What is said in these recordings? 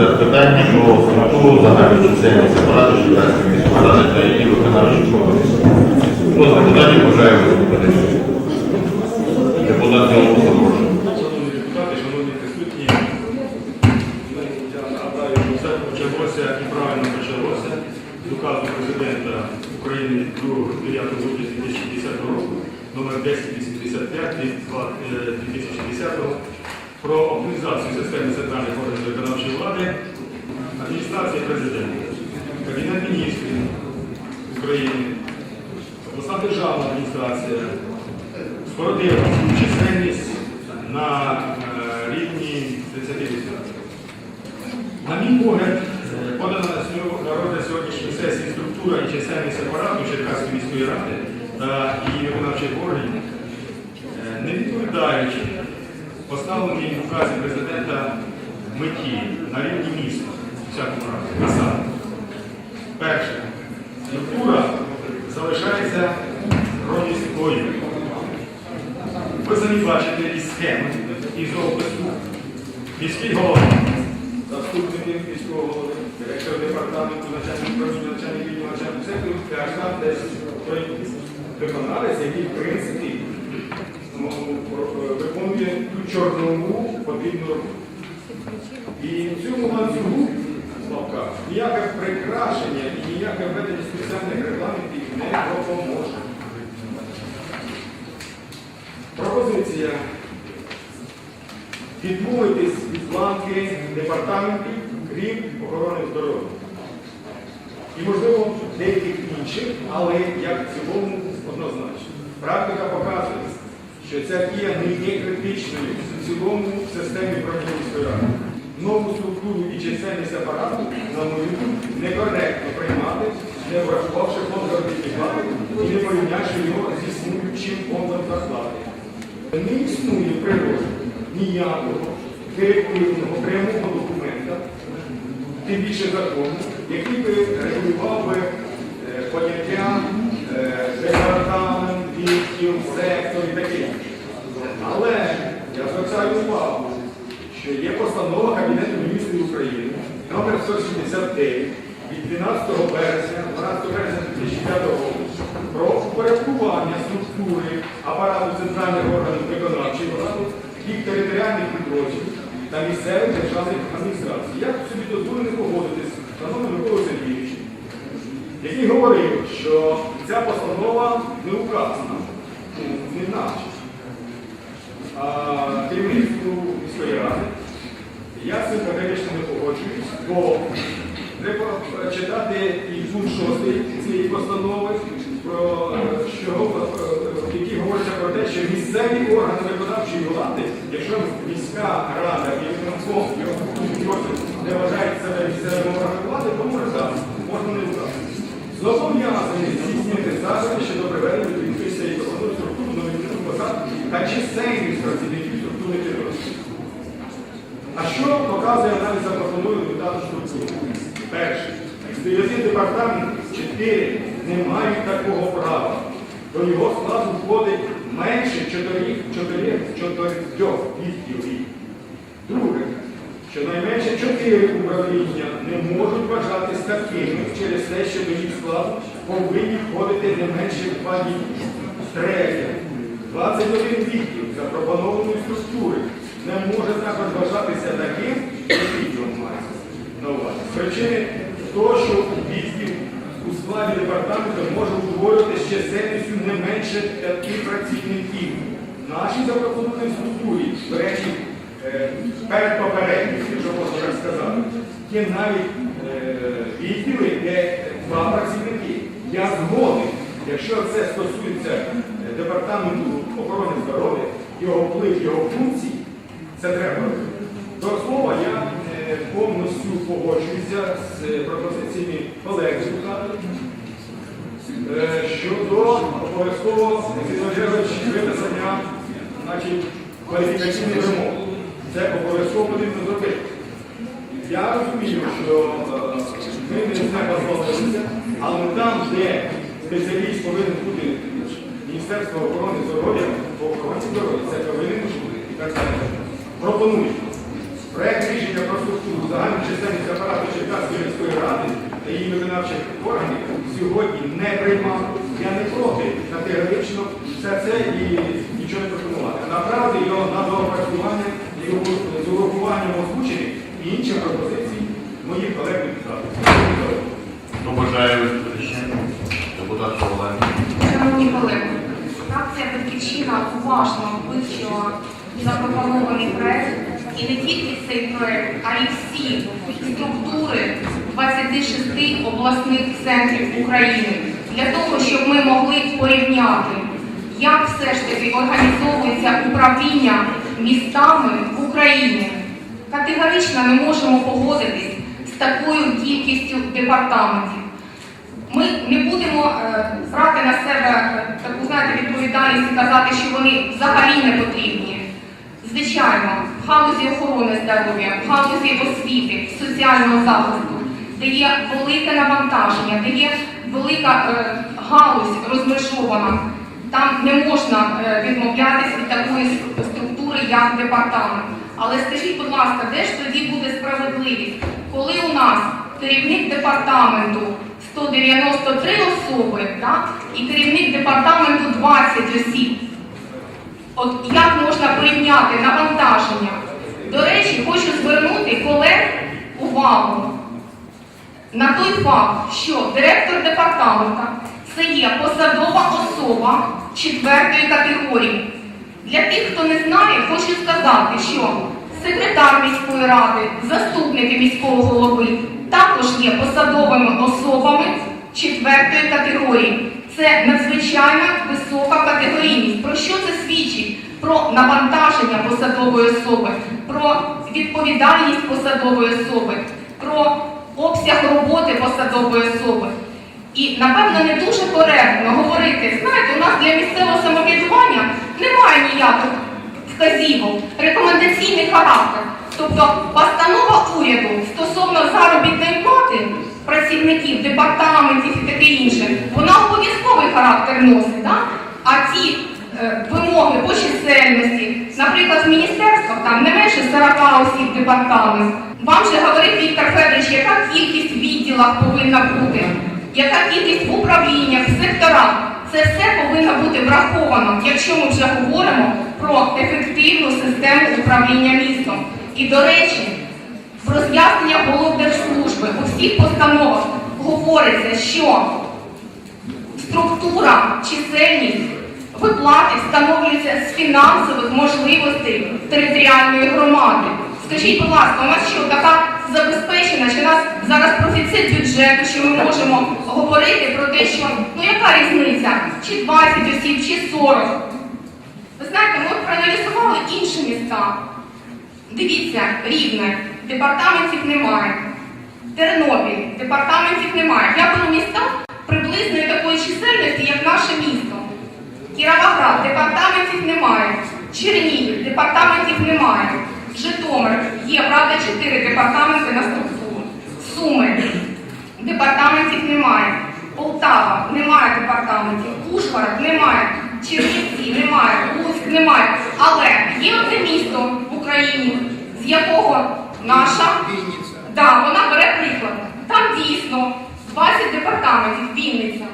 розгляд питання про структуру загальної чисельності апарату Черкаської міської ради та її виконавчих органів. Хто з депутатів бажає виступити? Депутат Білоусов, прошу. Почалося і правильно почалося з президента України від 2 9 грудня 2010 року номер 1085 від 2010 про оптимізацію системи центральних органів виконавчої влади, адміністрація президента, Кабінет міністрів України, обласна державна адміністрація, скоротила чисельність на е, рівні 30%. На мій погляд, е, подана на сьо- розгляд сьогоднішньої сесії структура і чисельність апарату Черкаської міської ради та її виконавчих органів е, не відповідають поставленій в указі президента меті на рівні міста, всякому разі, насади. Перше, структура залишається ровнісною. Ви самі бачите із схеми, із опису. Міський голова, заступники міського голови, директор департаменту, начальник управління, начальник відділу, начальник сектору, і аж там десь той виконавець, який в принципі ну, виконує ту чорнову потрібну роботу. І в цьому ланцюгу в лапках ніяке прикрашення і ніяке введення спеціальних регламентів не допоможе. Пропозиція відмовитись від ланки департаментів, крім охорони здоров'я. І, можливо, деяких інших, але як в цілому однозначно. Практика показує, що ця дія не є критичною в цілому системі правильної ради. Нову структуру і чисельність апарату, на мою некоректно приймати, не врахувавши фонд і не порівнявши його зі існуючим фондом зарплати. Не існує в природі ніякого директивного прямого документа, тим більше закону, який би регулював би е, поняття е, департамент, відділ, сектор і таке. Але я звертаю увагу, що є постанова Кабінету міністрів України номер 169 від 12 березня, 12 березня 2005 року про упорядкування структури апарату центральних органів виконавчої влади, їх територіальних підрозділів та місцевих державних адміністрацій. Я собі дозволю не погодитись з шановним Миколою Сергійовичем, який говорив, що ця постанова не указана, не наче. Керівництву міської ради я з цим категорично не погоджуюсь, бо треба читати і пункт 6 цієї постанови, про що, які говориться про те, що місцеві органи виконавчої влади, якщо міська рада і виконком не вважають себе місцевими органами влади, то може можна не вказати. Зобов'язані здійснювати заходи щодо приведення до відповідності і посадової структури до відповідних посад та чисельність працівників структурних підрозділів. А що показує аналіз запропонованої депутату структури? Перше, 9 департаментів 4 не мають такого права. До його складу входить менше 4, 4, 4 відділів. Друге, щонайменше 4 управління не можуть вважатись такими через те, що до їх складу повинні входити не менше 2 відділи. Третє, 21 відділ запропонованої структури не може також вважатися таким, який його має на увазі. Причини того, що відділ у складі департаменту може утворювати з чисельністю не менше 5 працівників. Нашій запропонованій структурі, до речі, е, перед попередньою, якщо можна так сказати, є навіть е, відділи, де два працівники. Я згоден, якщо це стосується е, департаменту охорони здоров'я, його вплив, його функції, це треба. До слова, я е, повністю погоджуюся з пропозиціями колег депутатів е, щодо обов'язкового виписання кваліфікаційних вимог. Це обов'язково потрібно зробити. Я розумію, що е, ми не зловитися, але там, де спеціаліст повинен бути Міністерство охорони здоров'я, по охороні здоров'я, це повинен. І так далі. Пропоную Проект рішення про структуру загальну чисельність апарату Черкаської міської ради та її виконавчих органів сьогодні не приймав. Я не проти категорично все це і нічого не пропонувати. Направити його на доопрацювання і з урахуванням озвучених і інших пропозицій моїх колег депутатів. Хто бажає виступити ще? Депутат Коваленко. Шановні колеги, фракція Батьківщина уважно вивчила запропонований проект. І не тільки цей проект, а й всі структури 26 обласних центрів України для того, щоб ми могли порівняти, як все ж таки організовується управління містами в Україні. Категорично не можемо погодитись з такою кількістю департаментів. Ми не будемо е, брати на себе е, таку знаєте, відповідальність і казати, що вони взагалі не потрібні. Звичайно, галузі охорони здоров'я, галузі освіти, соціального захисту, де є велике навантаження, де є велика е, галузь розмежована, там не можна е, відмовлятися від такої структури, як департамент. Але скажіть, будь ласка, де ж тоді буде справедливість, коли у нас керівник департаменту 193 особи, так, і керівник департаменту 20 осіб. От як можна порівняти навантаження? До речі, хочу звернути колег увагу на той факт, що директор департамента це є посадова особа четвертої категорії. Для тих, хто не знає, хочу сказати, що секретар міської ради, заступники міського голови також є посадовими особами четвертої категорії. Це надзвичайно висока категорійність. Про що це свідчить? Про навантаження посадової особи, про відповідальність посадової особи, про обсяг роботи посадової особи. І, напевно, не дуже коректно говорити, знаєте, у нас для місцевого самоврядування немає ніяких вказівок, рекомендаційний характер. Тобто постанова уряду стосовно заробітної плати працівників, департаментів і таке інше, вона обов'язковий характер носить. Да? А ті е, вимоги по чисельності, наприклад, в міністерствах там не менше 40 осіб департамент. Вам же говорив Віктор Федорович, яка кількість в відділах повинна бути, яка кількість в управліннях, в секторах. Це все повинно бути враховано, якщо ми вже говоримо про ефективну систему управління містом. І, до речі, роз'яснення голов держслужби у всіх постановах говориться, що структура, чисельність виплати встановлюється з фінансових можливостей територіальної громади. Скажіть, будь ласка, у нас що така забезпечена, чи у нас зараз профіцит бюджету, що ми можемо говорити про те, що ну яка різниця, чи 20 осіб, чи 40. Ви знаєте, ми проаналізували інші міста. Дивіться, рівне, департаментів немає. Тернопіль, департаментів немає. Я беру міста приблизної такої чисельності, як наше місто. Кіровоград, департаментів немає. Чернігів, департаментів немає. Житомир, є, правда, 4 департаменти на структуру. Суми, департаментів немає. Полтава, немає департаментів. Ужгород немає. Чернівці немає. Луцьк немає. Але є одне місто в Україні, з якого наша Да, вона бере приклад. Там дійсно 20 департаментів, Вінниця.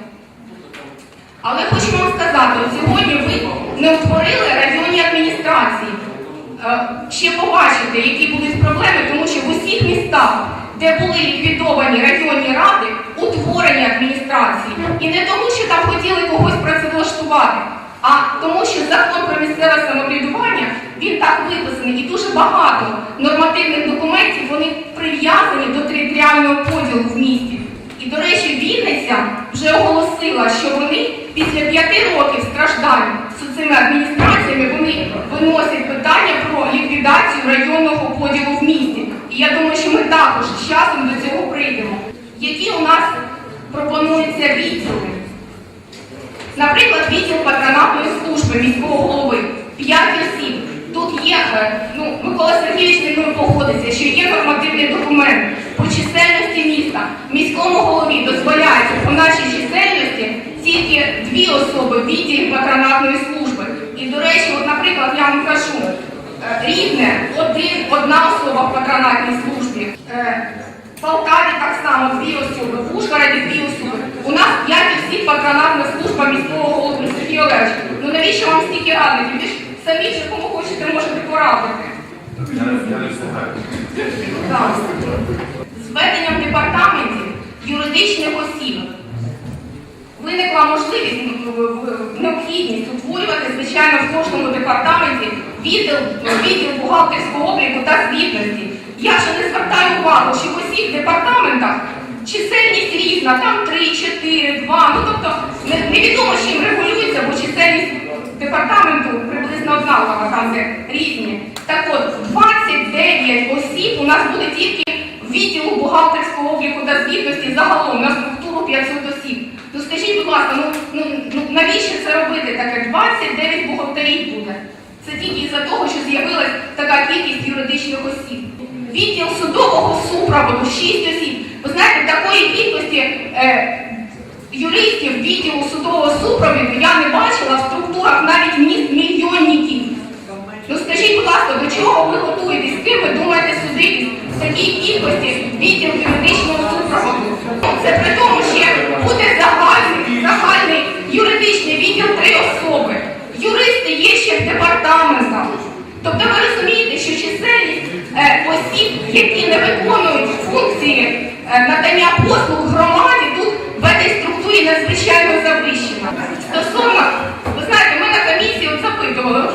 Але хочу вам сказати, от сьогодні ви не утворили районні адміністрації. Е, Ще побачите, які будуть проблеми, тому що в усіх містах, де були ліквідовані районні ради, утворені адміністрації. І не тому, що там хотіли когось працевлаштувати, а тому, що закон про місцеве самоврядування він так виписаний, і дуже багато нормативних документів вони прив'язані до територіального поділу в місті. І, до речі, Вінниця вже оголосила, що вони після п'яти років страждань з цими адміністраціями вони виносять питання про ліквідацію районного поділу в місті. І я думаю, що ми також з часом до цього прийдемо. Які у нас пропонуються відділи? Наприклад, відділ патронатної служби міського голови 5 осіб. Тут є, е, ну, Микола Сергійович мною погодиться, що є нормативний документ по чисельності міста. Міському голові дозволяється по нашій чисельності тільки дві особи в відділі патронатної служби. І, до речі, от, наприклад, я вам кажу, е, рівне один одна особа в патронатній службі. Е, В Полтаві так само дві особи, в Ужгороді дві особи. У нас п'ять осіб патронатна служба міського голови Сергій Олегович. Ну навіщо вам стільки радників? Ви ж кому хочете можете порадити. З введенням департаментів юридичних осіб виникла можливість, необхідність утворювати, звичайно, в кожному департаменті відділ, відділ бухгалтерського обліку та звітності. Я ще не звертаю увагу, що в усіх департаментах чисельність різна, там 3, 4, 2, ну тобто не- невідомо, чим регулюється, бо чисельність департаменту приблизно там де різні. Так от, 29 осіб у нас буде тільки відділу бухгалтерського обліку та звітності загалом на структуру 500 осіб. Ну скажіть, будь ласка, ну, ну, ну навіщо це робити таке? 29 бухгалтерів буде. Це тільки із-за того, що з'явилась така кількість юридичних осіб. Відділ судового супроводу 6 осіб. Ви знаєте, такої кількості е, юристів відділу судового супроводу я не бачила в структурах навіть міст мільйонників. Скажіть, будь ласка, до чого ви готуєтесь? З ким ви думаєте судитись в такій кількості відділ юридичного супроводу? Це при тому, що буде загальний, загальний юридичний відділ три особи. Юристи є ще в департаментах. Тобто ви розумієте, що чисельність е, осіб, які не виконують функції е, надання послуг громаді, тут в цій структурі надзвичайно завищена. Стосовно, ви знаєте, ми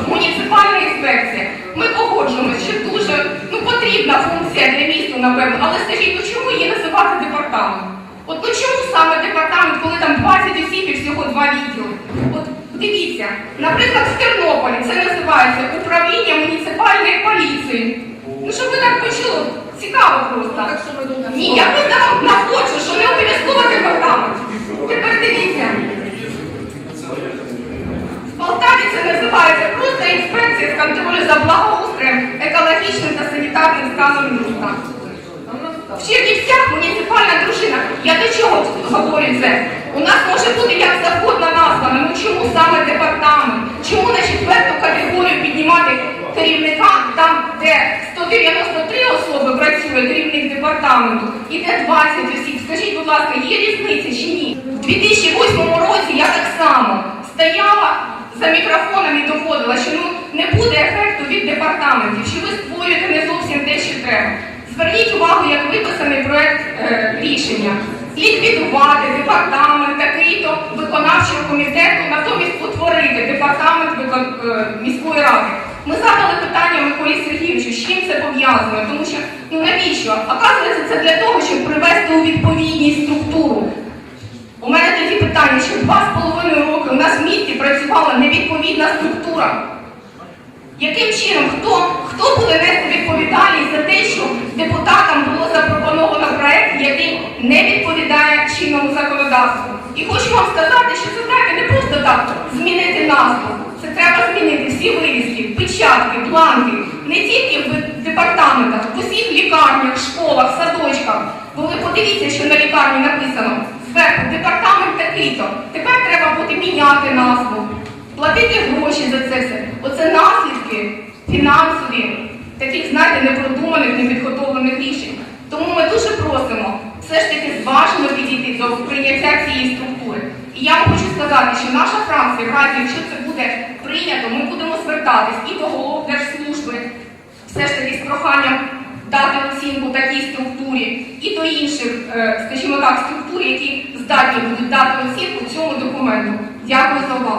муніципальна інспекція. Ми погоджуємося, що дуже ну, потрібна функція для місту, напевно. Але скажіть, ну чому її називати департамент? От ну чому саме департамент, коли там 20 осіб і всього два відділи? От дивіться, наприклад, в Тернополі це називається управління муніципальної поліції. Ну щоб ви так почули, цікаво просто. Ні, я просто вам наводжу, що не обов'язково департамент. Тепер дивіться. В Це просто інспекція з контролю за благоустроєм, екологічним та санітарним станом міста. В Чернівцях муніципальна дружина. Я до чого говорю це? У нас може бути як завгодно названо, ну чому саме департамент? Чому на четверту категорію піднімати керівника там, де 193 особи працює керівник департаменту, і де 20 осіб? Скажіть, будь ласка, є різниця чи ні? У 2008 році я так само стояла за мікрофоном і доводила, що ну не буде ефекту від департаментів, що ви створюєте не зовсім те, що треба. Зверніть увагу, як виписаний проект е, рішення. Ліквідувати департамент такий-то виконавчого комітету, натомість утворити департамент е, міської ради. Ми задали питання Миколі Сергійовичу, з чим це пов'язано, тому що ну навіщо? Оказується, це для того, щоб привести у відповідність структуру. У мене тоді питання, що два з половиною роки у нас в місті працювала невідповідна структура. Яким чином, хто, хто буде нести відповідальність за те, що депутатам було запропоновано проект, який не відповідає чинному законодавству? І хочу вам сказати, що це знаєте, не просто так змінити назву. Це треба змінити всі вивіски, печатки, бланки, не тільки в департаментах, в усіх лікарнях, школах, садочках. Бо ви подивіться, що на лікарні написано зверху департамент такий-то. Тепер треба буде міняти назву платити гроші за це все. Оце наслідки фінансові, таких, знаєте, непродуманих, непідготовлених рішень. Тому ми дуже просимо все ж таки зважено підійти до прийняття цієї структури. І я вам хочу сказати, що наша фракція, разі, якщо це буде прийнято, ми будемо звертатись і до голов держслужби, все ж таки з проханням дати оцінку такій структурі, і до інших, е, скажімо так, структур, які здатні будуть дати оцінку цьому документу. Дякую за увагу.